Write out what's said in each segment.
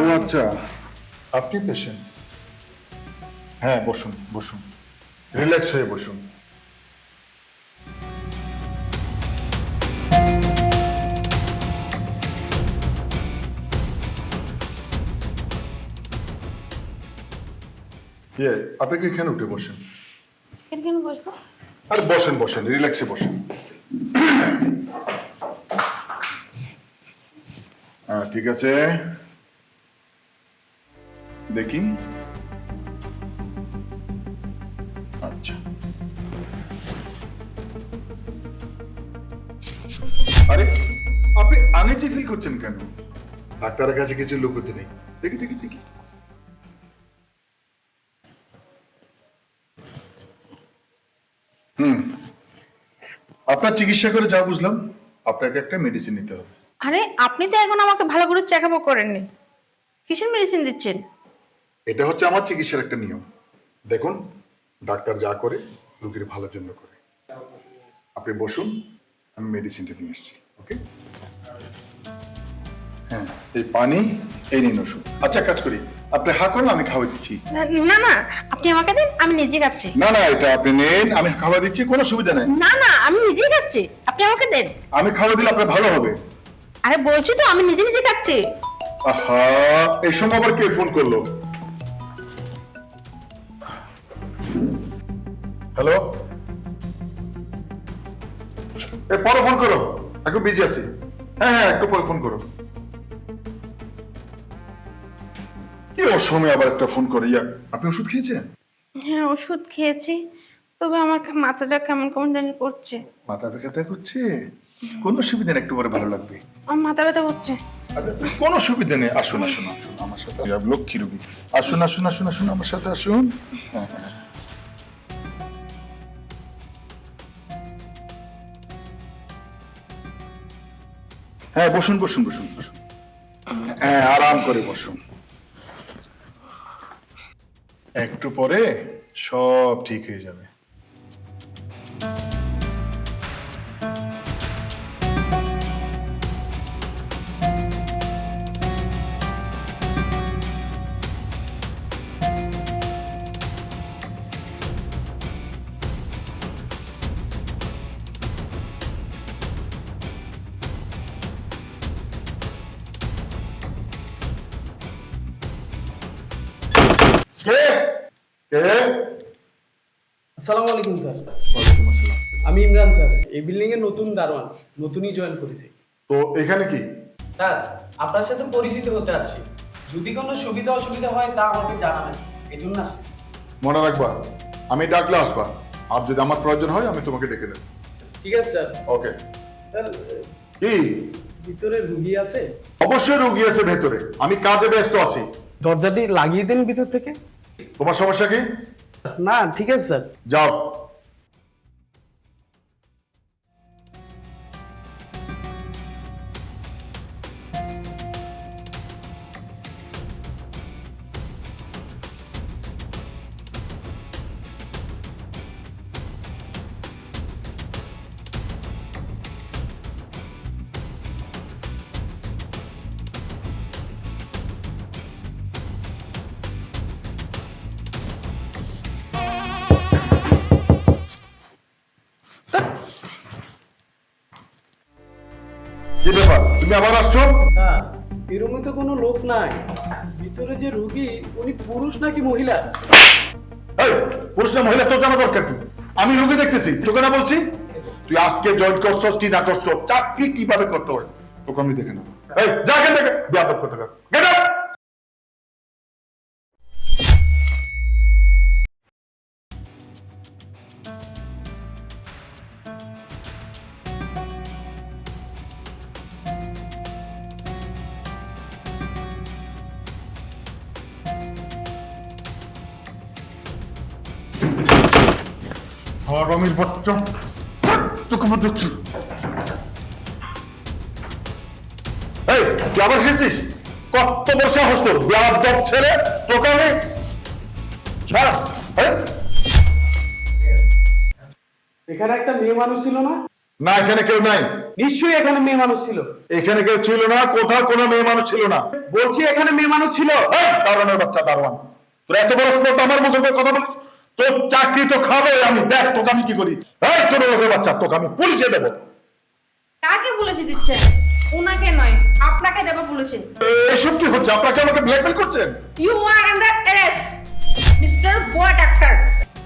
ও আচ্ছা আপনি পেশেন্ট হ্যাঁ বসুন বসুন। রিল্যাক্স হয়ে বসুন। ইয়ে আপনি কি এখানে উঠে বসেন? কেন কেন বসবো? আর বসেন বসেন রিল্যাক্সে বসেন। ঠিক আছে। দেখি। আচ্ছা। আরে, আপনি ফিল করছেন কেন? ডাক্তারের কাছে কিছু লুকোতে নেই। দেখি দেখি দেখি। হুম। আপনার চিকিৎসা করে যা বুঝলাম, আপনাকে একটা মেডিসিন নিতে হবে। আরে, আপনি তো এখন আমাকে ভালো করে চেক আপও করেননি। কিসের মেডিসিন দিচ্ছেন? এটা হচ্ছে আমার চিকিৎসার একটা নিয়ম। দেখুন ডাক্তার যা করে রুগীর ভালোর জন্য করে। আপনি বসুন আমি মেডিসিনটা নিয়ে এসেছি ওকে হ্যাঁ এই পানি এই নিন ওষুধ। আচ্ছা কাজ করি আপনি হা করুন আমি খাওয়া দিচ্ছি। না না আপনি আমাকে দেন আমি নিজে খাচ্ছি। না না এটা আপনি নেন আমি খাওয়া দিচ্ছি কোনো সুবিধা নেই। না না আমি নিজেই খাচ্ছি আপনি আমাকে দেন। আমি খাওয়া দিলে আপনার ভালো হবে। আরে বলছি তো আমি নিজে নিজে খাচ্ছি। আহা এই সময় আবার কে ফোন করল? হ্যালো এ পরে ফোন করো। একটু বিজি আছি। হ্যাঁ হ্যাঁ একটু পরে ফোন করো। কি ওর সময় আবার একটা ফোন করে? ইয়া আপনি ওষুধ খেয়েছেন? হ্যাঁ ওষুধ খেয়েছি। তবে আমার মাথাটা কেমন কেমন জানি করছে। মাথা ব্যথা করছে? কোনো সুবিধা নেই একটু পরে ভালো লাগবে। আমার মাথা ব্যথা করছে। আচ্ছা, কোনো সুবিধা নেই। আসুন আসুন আসুন আমার সাথে। লক্ষ্মী রুগী। আসুন আসুন আসুন আসুন আমার সাথে আসুন। হ্যাঁ। হ্যাঁ বসুন বসুন বসুন বসুন। হ্যাঁ আরাম করে বসুন। একটু পরে সব ঠিক হয়ে যাবে। কে? আসসালামু আলাইকুম স্যার। ওয়ালাইকুম আসসালাম। আমি ইমরান স্যার। এই বিল্ডিং এর নতুন দারোয়ান নতুনই জয়েন করেছি। তো এখানে কি? স্যার আপনার সাথে পরিচিত হতে আসছি। যদি কোনো সুবিধা অসুবিধা হয় তা আমাকে জানাবেন। এই জন্য আসছি। মনে রাখবা আমি ডাকলে আসবা। আর যদি আমার প্রয়োজন হয় আমি তোমাকে ডেকে দেবো ঠিক আছে স্যার। ওকে। স্যার কি? ভিতরে রুগী আছে? অবশ্যই রুগী আছে ভেতরে। আমি কাজে ব্যস্ত আছি। দরজাটি লাগিয়ে দিন ভিতর থেকে। তোমার সমস্যা কি? না ঠিক আছে স্যার। যাও। কি ব্যাপার? তুমি আবার আসছো? স্যার এই রুমে তো কোনো লোক নাই। ভিতরে যে রুগী উনি পুরুষ নাকি মহিলা? এই পুরুষ না মহিলা তো জানা দরকার কি? আমি রুগী দেখতেছি তোকে না বলছি? তুই আজকে জয়েন করছস কি না করছস চাকরি কীভাবে করতে হয়? তোকে আমি দেখে নেব। এই যা কেন দেখে বিয়াদব করতে হারামির বাচ্চা তোকে দেখছি। এই তুই আবার এসেছিস? কত বড় সাহস তোর? বিয়াদব ছেলে তোকে আমি এখানে একটা মেয়ে মানুষ ছিল না? না এখানে কেউ নাই। নিশ্চয়ই এখানে মেয়ে মানুষ ছিল। এখানে কেউ ছিল না কোথাও কোনো মেয়ে মানুষ ছিল না। বলছি এখানে মেয়ে মানুষ ছিল। দারোয়ানের বাচ্চা দারোয়ান তোর এত বড় স্পর্ধ আমার মুখে কথা বলিস? তোর চাকরি তো খাবে আমি। দেখ তোকে আমি কি করি? এই ছোট লোকের বাচ্চা তোকে আমি পুলিশে দেবো। কাকে পুলিশে দিচ্ছেন? উনাকে নয় আপনাকে দেবো পুলিশে। এসব কি হচ্ছে? আপনাকে আমাকে ব্ল্যাকমেল করছেন? You are under arrest mister boy doctor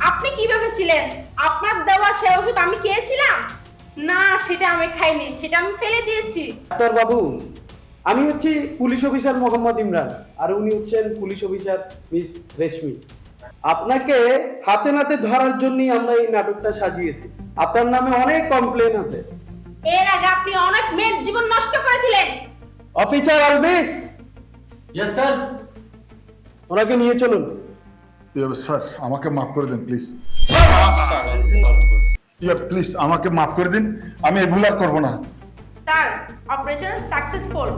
আপনি কীভাবে ছিলেন আপনার দেওয়া সে ওষুধ আমি খেয়েছিলাম? না সেটা আমি খাইনি সেটা আমি ফেলে দিয়েছি। ডাক্তার বাবু আমি হচ্ছি পুলিশ অফিসার মোহাম্মদ ইমরান আর উনি হচ্ছেন পুলিশ অফিসার মিস রেশমি। আপনাকে হাতে নাতে ধরার জন্যই আমরা এই নাটকটা সাজিয়েছি। আপনার নামে অনেক কমপ্লেন আছে। এর আগে আপনি অনেক মেয়ের জীবন নষ্ট করেছিলেন। অফিসার আলবি ইয়েস স্যার ওনাকে নিয়ে চলুন। স্যার আমাকে মাফ করে দিন প্লিজ স্যার ইয়ার প্লিজ আমাকে মাফ করে দিন। আমি এই ভুল আর করব না। Sir operation successful